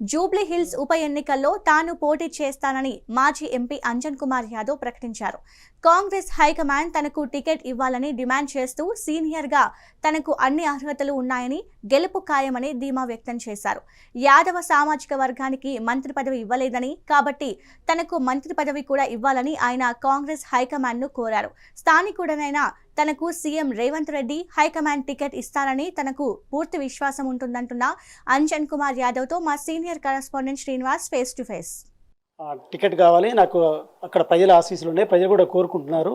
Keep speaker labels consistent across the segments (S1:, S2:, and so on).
S1: Jubilee hills ఉప ఎన్నికల్లో తాను పోటీ చేస్తానని మాజీ ఎంపీ అంజన్ కుమార్ యాదవ్ ప్రకటించారు. కాంగ్రెస్ హైకమాండ్ తనకు టికెట్ ఇవ్వాలని డిమాండ్ చేస్తూ సీనియర్గా తనకు అన్ని అర్హతలు ఉన్నాయని గెలుపు ఖాయమని ధీమా వ్యక్తం చేశారు. యాదవ సామాజిక వర్గానికి మంత్రి పదవి ఇవ్వలేదని కాబట్టి తనకు మంత్రి పదవి కూడా ఇవ్వాలని ఆయన కాంగ్రెస్ హైకమాండ్ను కోరారు. స్థానికుడనైన తనకు CM Revanth Reddy high command ticket ఇస్తారని తనకు పూర్తి విశ్వాసం ఉంటుందంటున్న అంజన్ కుమార్ యాదవ్తో మా senior correspondent Srinivas face to face.
S2: Ticket కావాలి నాకు అక్కడ ప్రజల ఆశీస్సులు ఉన్నాయి ప్రజలు కూడా కోరుకుంటున్నారు.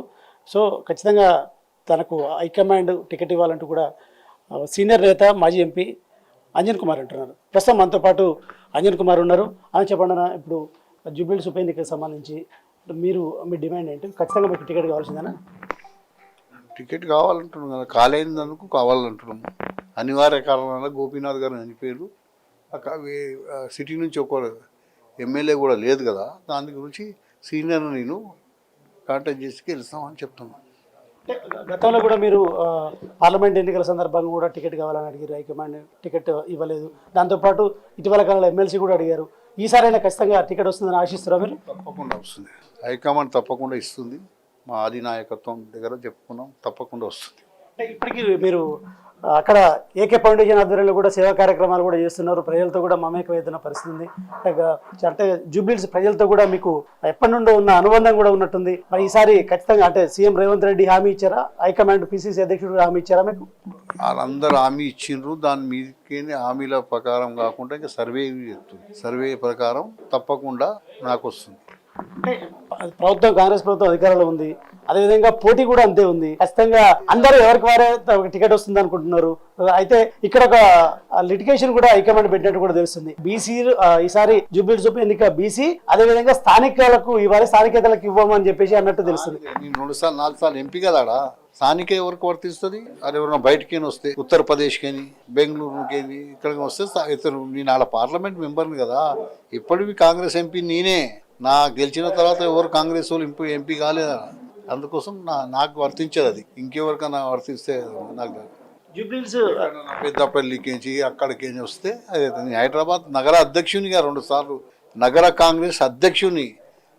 S2: సో ఖచ్చితంగా తనకు హైకమాండ్ టికెట్ ఇవ్వాలంటూ కూడా సీనియర్ నేత మాజీ ఎంపీ అంజన్ కుమార్ అంటున్నారు. ప్రస్తుతం మనతో పాటు అంజన్ కుమార్ ఉన్నారు. అని చెప్పండి ఇప్పుడు జూబ్లీస్ ఉప ఎన్నికకు సంబంధించి మీరు మీ డిమాండ్ ఏంటి? ఖచ్చితంగా మీకు టికెట్ కావాల్సిందేనా?
S3: టికెట్ కావాలంటున్నాం కదా కాలేనందుకు కావాలంటున్నాం. అనివార్య కారణాల గోపీనాథ్ గారు చనిపోయారు సిటీ నుంచి ఒక ఎమ్మెల్యే కూడా లేదు కదా దాని గురించి సీనియర్ నేను కాంటాక్ట్ చేసి గెలుస్తామని చెప్తున్నాను.
S2: గతంలో కూడా మీరు పార్లమెంట్ ఎన్నికల సందర్భంగా కూడా టికెట్ కావాలని అడిగారు హైకమాండ్ టికెట్ ఇవ్వలేదు. దాంతోపాటు ఇటీవల కాలంలో ఎమ్మెల్సీ కూడా అడిగారు. ఈసారైనా ఖచ్చితంగా టికెట్ వస్తుందని ఆశిస్తున్నారా మీరు?
S3: తప్పకుండా వస్తుంది. హైకమాండ్ తప్పకుండా ఇస్తుంది. మా అధినాయకత్వం దగ్గర చెప్పుకున్నాం తప్పకుండా వస్తుంది.
S2: అంటే ఇప్పటికీ మీరు అక్కడ ఏకే ఫౌండేషన్ ఆధ్వర్యంలో కూడా సేవా కార్యక్రమాలు కూడా చేస్తున్నారు. ప్రజలతో కూడా మమేకమవుతున్న పరిస్థితి ఉంది. అంటే జూబ్లీస్ ప్రజలతో కూడా మీకు ఎప్పటి నుండో ఉన్న అనుబంధం కూడా ఉన్నట్టుంది. మరి ఈసారి ఖచ్చితంగా అంటే సీఎం రేవంత్ రెడ్డి హామీ ఇచ్చారా? హైకమాండ్ పిసిసి అధ్యక్షుడు హామీ ఇచ్చారా మీకు?
S3: వాళ్ళందరూ హామీ ఇచ్చిండ్రు. దాని మీదకి హామీల ప్రకారం కాకుండా ఇంకా సర్వే చెప్తుంది సర్వే ప్రకారం తప్పకుండా నాకు వస్తుంది.
S2: అంటే ప్రభుత్వం కాంగ్రెస్ ప్రభుత్వం అధికారంలో ఉంది. అదేవిధంగా పోటీ కూడా అంతే ఉంది. ఖచ్చితంగా అందరూ ఎవరికి వారే ఒక టికెట్ వస్తుంది అనుకుంటున్నారు. అయితే ఇక్కడ ఒక లిటిగేషన్ కూడా హైకమాండ్ పెట్టినట్టు కూడా తెలుస్తుంది. బీసీ ఈసారి జూబ్లీ చూపు ఎన్నిక బీసీ అదేవిధంగా స్థానికులకు ఇవ్వాలి స్థానికేతలకు ఇవ్వమని చెప్పేసి అన్నట్టు తెలుస్తుంది.
S3: రెండు సార్లు నాలుగు సార్లు ఎంపీ కదా స్థానిక ఎవరికి వర్తిస్తుంది? అది ఎవరైనా బయటకేని వస్తే ఉత్తరప్రదేశ్కేని బెంగళూరుకేని ఇక్కడికి వస్తే స్థా- ఇతను నేను ఆడ పార్లమెంట్ మెంబర్ని కదా. ఇప్పటివి కాంగ్రెస్ ఎంపీ నేనే. నా గెలిచిన తర్వాత ఎవరు కాంగ్రెస్ వాళ్ళు ఎంపీ ఎంపీ కాలేదా? అందుకోసం నా నాకు వర్తించదు అది. ఇంకెవరికైనా వర్తిస్తే నాకు.
S2: జూబ్లీస్
S3: పెద్దపల్లికించి అక్కడికి వస్తే అదే నేను హైదరాబాద్ నగర అధ్యక్షునిగా రెండు సార్లు నగర కాంగ్రెస్ అధ్యక్షుని.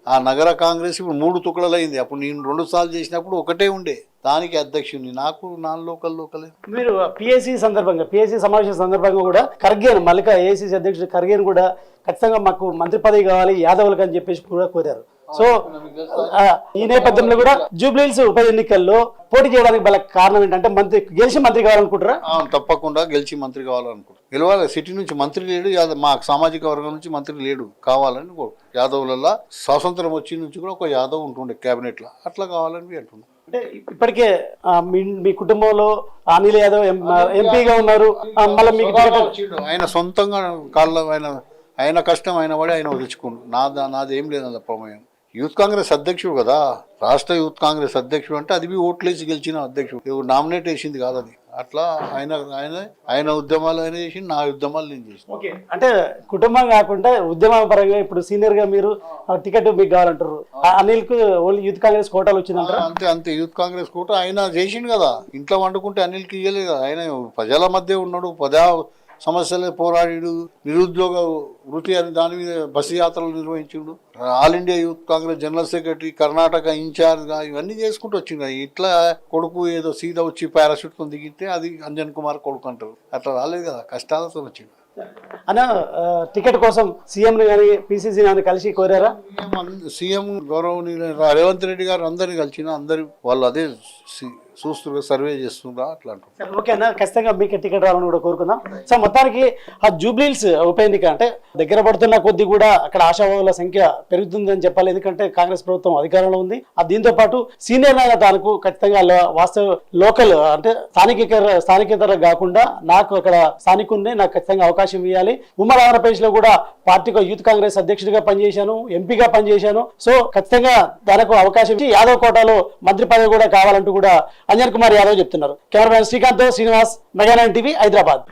S3: ఆ నగర కాంగ్రెస్ ఇప్పుడు మూడు తుకడలు అయింది అప్పుడు నేను రెండు సార్లు చేసినప్పుడు ఒకటే ఉండే. దానికి అధ్యక్షుని నాకు నా లోకల్ లోకలే.
S2: మీరు పిఎస్సి సందర్భంగా పిఎస్సి సమావేశం సందర్భంగా కూడా ఖర్గేన్ మల్లిక ఏఐసిసి అధ్యక్షుడు ఖర్గేన్ కూడా ఖచ్చితంగా మాకు మంత్రి పదవి కావాలి యాదవులకు అని చెప్పేసి కూడా కోరారు. సో ఈ నేపథ్యంలో కూడా జూబ్లీహిల్స్ ఉప ఎన్నికల్లో పోటీ చేయడానికి గల కారణం ఏంటంటే మంత్రి గెలిచి మంత్రి కావాలనుకుంటారా
S3: తప్పకుండా గెలిచి మంత్రి కావాలనుకుంటున్నాను గెలవాలి సిటీ నుంచి మంత్రి లేడు మా సామాజిక వర్గం నుంచి మంత్రి లేడు కావాలని యాదవులలో స్వాతంత్రం వచ్చి నుంచి కూడా ఒక యాదవ్ ఉంటుండే క్యాబినెట్లో. అట్లా కావాలని అంటున్నాను
S2: అంటే ఇప్పటికే మీ కుటుంబంలో అనిల్ యాదవ్ ఎంపీగా ఉన్నారు. మళ్ళీ మీకు.
S3: ఆయన సొంతంగా కాళ్ళ ఆయన ఆయన కష్టం ఆయన పడి ఆయన వదిలించుకుండు నా నాది ఏం లేదు ప్రమేయం. యూత్ కాంగ్రెస్ అధ్యక్షుడు కదా. రాష్ట్ర యూత్ కాంగ్రెస్ అధ్యక్షుడు అంటే అది బి ఓట్లేసి గెలిచిన అధ్యక్షుడు. నామినేట్ వేసింది కాదు అది. అట్లా ఆయన ఆయన ఆయన ఉద్యమాలు ఆయన చేసి నా ఉద్యమాలు నేను చేసిన.
S2: ఓకే. అంటే కుటుంబం కాకుండా ఉద్యమ పరంగా ఇప్పుడు సీనియర్గా మీరు టికెట్ మీకు కావాలంటారు. అనిల్కు ఓన్లీ యూత్ కాంగ్రెస్ కోటాలు వచ్చిందంటారా?
S3: అంతే అంతే. యూత్ కాంగ్రెస్ కూడా ఆయన చేసిండు కదా. ఇంట్లో వండుకుంటే అనిల్కి ఇయ్యలేదు కదా. ఆయన ప్రజల మధ్య ఉన్నాడు. ప్రజా సమస్యలే పోరాడిడు నిరుద్యోగ వృత్తి అని దాని మీద బస్సు యాత్రలు నిర్వహించిండు. All India youth Congress general secretary Karnataka ఇన్ఛార్జ్గా ఇవన్నీ చేసుకుంటూ వచ్చిండు. ఇట్లా కొడుకు ఏదో సీదా వచ్చి పారాషూట్తో దిగితే అది అంజన్ కుమార్ కొడుకు అంటారు. అట్లా రాలేదు కదా కష్టాలతో వచ్చిండు.
S2: అన్న టికెట్ కోసం సీఎం కానీ పిసిసి కానీ కలిసి కోరారా?
S3: సీఎం గౌరవనీయులు రేవంత్ రెడ్డి గారు అందరిని కలిసిన అందరు వాళ్ళు అదే సి- సర్వే చేస్తుందా అట్లా అంటారు
S2: ఓకే అన్న. ఖచ్చితంగా మీకు టికెట్ రావాలని కూడా కోరుకుందాం. సో మొత్తానికి ఆ జూబ్లీల్స్ ఉప ఎన్నిక అంటే దగ్గర పడుతున్న కొద్ది కూడా అక్కడ ఆశావాదుల సంఖ్య పెరుగుతుందని చెప్పాలి. ఎందుకంటే కాంగ్రెస్ ప్రభుత్వం అధికారంలో ఉంది. ఆ దీంతో పాటు సీనియర్ నాయకుల తానుకు ఖచ్చితంగా వాస్తవ లోకల్ అంటే స్థానికేతర స్థానికేతర కాకుండా నాకు అక్కడ స్థానికుడిని నాకు ఖచ్చితంగా అవకాశం ఇవ్వాలి. ఉమ్మడి ఆంధ్రప్రదేశ్లో కూడా పార్టీకి యూత్ కాంగ్రెస్ అధ్యక్షుడిగా పనిచేశాను ఎంపీగా పనిచేశాను. సో ఖచ్చితంగా తనకు అవకాశం ఇచ్చి యాదవ్ కోటాలో మంత్రి పదవి కూడా కావాలంటూ కూడా అంజన్ కుమార్ యాదవ్ చెప్తున్నారు. Cameraman Srikanth Srinivas Mega Nine TV Hyderabad.